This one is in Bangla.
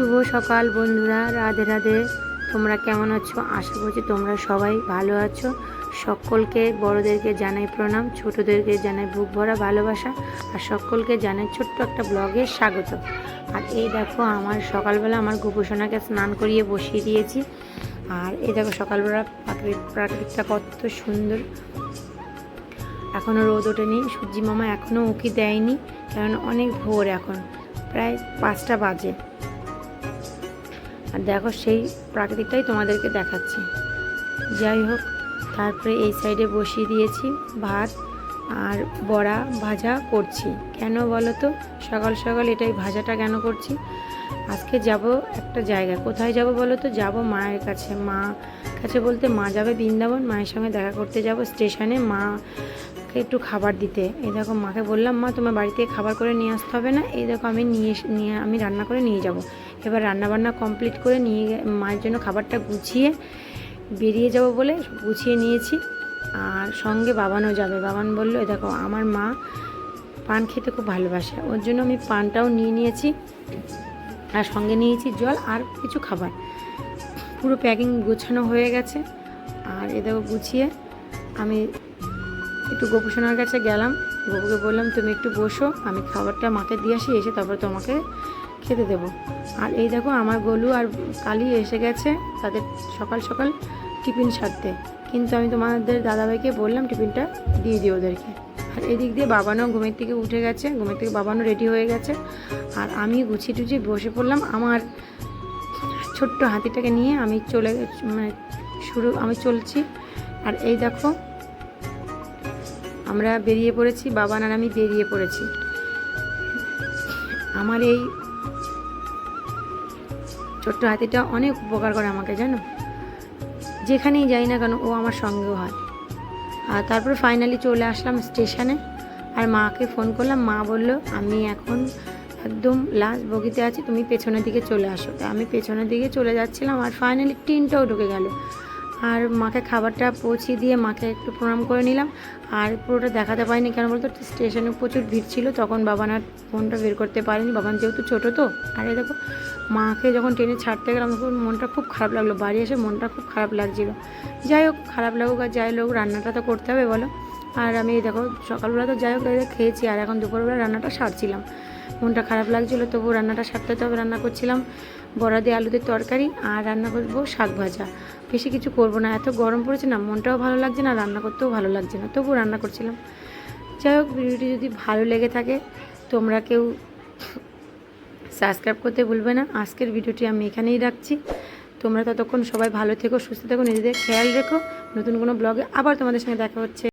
শুভ সকাল বন্ধুরা, রাধে রাধে। তোমরা কেমন আছো? আশা করছি তোমরা সবাই ভালো আছো। সকলকে, বড়োদেরকে জানাই প্রণাম, ছোটোদেরকে জানাই বুক ভরা ভালোবাসা, আর সকলকে জানাই ছোট্ট একটা ব্লগে স্বাগত। আর এই দেখো, আমার সকালবেলা আমার গোপোষণাকে স্নান করিয়ে বসিয়ে দিয়েছি। আর এই দেখো, সকালবেলা প্রাকৃতিক প্রাকৃতিকটা কত সুন্দর। এখনও রোদ ওঠেনি। সূর্যি মামা এখনও উঁকি দেয়নি, কারণ অনেক ভোর এখন, প্রায় পাঁচটা বাজে। আর দেখো সেই প্রাকৃতিকটাই তোমাদেরকে দেখাচ্ছি। যাই হোক, তারপরে এই সাইডে বসিয়ে দিয়েছি ভাত আর বড়া ভাজা করছি। কেন বলো তো? সকাল সকাল এটাই ভাজাটা কেন করছি? আজকে যাব একটা জায়গায়। কোথায় যাব বলো তো? যাব মায়ের কাছে। মা কাছে বলতে মা যাবে বৃন্দাবন, মায়ের সঙ্গে দেখা করতে যাব স্টেশনে। মাকে একটু খাবার দিতে। এই দেখো মাকে বললাম, মা, তোমার বাড়িতে খাবার করে নিয়ে আসতে হবে না? এই দেখো আমি নিয়ে নিয়ে, আমি রান্না করে নিয়ে যাব। এবার রান্না বান্না কমপ্লিট করে নিয়ে মায়ের জন্য খাবারটা গুছিয়ে বেরিয়ে যাব বলে গুছিয়ে নিয়েছি। আর সঙ্গে বাবানও যাবে। বাবান বলল, "এই দেখো, আমার মা পান খেতে খুব ভালোবাসে। ওর জন্য আমি পানটাও নিয়ে নিয়েছি। আর সঙ্গে নিয়েছি জল আর কিছু খাবার। পুরো প্যাকিং গোছানো হয়ে গেছে। আর এ দেখো গুছিয়ে আমি একটু গোপুসোনার কাছে গেলাম। গোপুকে বললাম, তুমি একটু বসো, আমি খাবারটা মাকে দিয়ে আসি, এসে তারপর তোমাকে খেতে দেবো। আর এই দেখো, আমার গলু আর কালি এসে গেছে তাদের সকাল সকাল টিফিন সারতে। কিন্তু আমি তোমাদের দাদাভাইকে বললাম, টিফিনটা দিয়ে দিই ওদেরকে। আর এদিক দিয়ে বাবানও ঘুমের থেকে উঠে গেছে, ঘুমের থেকে বাবানও রেডি হয়ে গেছে। আর আমি গুছিয়ে টুছিয়ে বসে পড়লাম। আমার ছোট্ট হাতিটাকে নিয়ে আমি চলে মানে শুরু, আমি চলছি। আর এই দেখো আমরা বেরিয়ে পড়েছি, বাবা আর আমি বেরিয়ে পড়েছি। আমার এই ছোট্ট হাতিটা অনেক উপকার করে আমাকে, জানো? যেখানেই যাই না কেন, ও আমার সঙ্গেও হয়। আর তারপর ফাইনালি চলে আসলাম স্টেশনে আর মাকে ফোন করলাম। মা বলল, আমি এখন একদম লাস্ট বগিতে আছি, তুমি পেছনের দিকে চলে আসো। আমি পেছনের দিকে চলে যাচ্ছিলাম, আর ফাইনালি ট্রেনটাও ঢুকে গেল। মাকে খাবারটা পৌঁছে দিয়ে মাকে একটু প্রণাম করে নিলাম। আর পুরোটা দেখাতে পারিনি কেন বলতো? স্টেশনে প্রচুর ভিড় ছিল, তখন বাবান আর ফোনটা বের করতে পারেনি। বাবান যেহেতু ছোটো তো, আর এই দেখো, মাকে যখন ট্রেনে ছাড়তে গেলাম, তখন মনটা খুব খারাপ লাগল। বাড়ি এসে মনটা খুব খারাপ লাগছিল। যাই হোক, খারাপ লাগুক আর যাই হোক রান্নাটা তো করতে হবে বলো। আর আমি দেখো, সকালবেলা তো যাই হোক খেয়েছি। আর এখন দুপুরবেলা রান্নাটা সারছিলাম। মনটা খারাপ লাগছিল তবু রান্নাটা সারতে হবে। রান্না করছিলাম বড়া দিয়ে আলুদের তরকারি আর রান্না করব শাক ভাজা। বেশি কিছু করব না, এত গরম পড়েছে না, মনটাও ভালো লাগছে না, রান্না করতেও ভালো লাগছে না তবু রান্না করছিলাম। যাই হোক, ভিডিওটি যদি ভালো লেগে থাকে, তোমরা কেউ সাবস্ক্রাইব করতে ভুলবে না। আজকের ভিডিওটি আমি এখানেই রাখছি। তোমরা ততক্ষণ সবাই ভালো থেকো, সুস্থ থেকো, নিজেদের খেয়াল রেখো। নতুন কোনো ব্লগে আবার তোমাদের সঙ্গে দেখা হচ্ছে।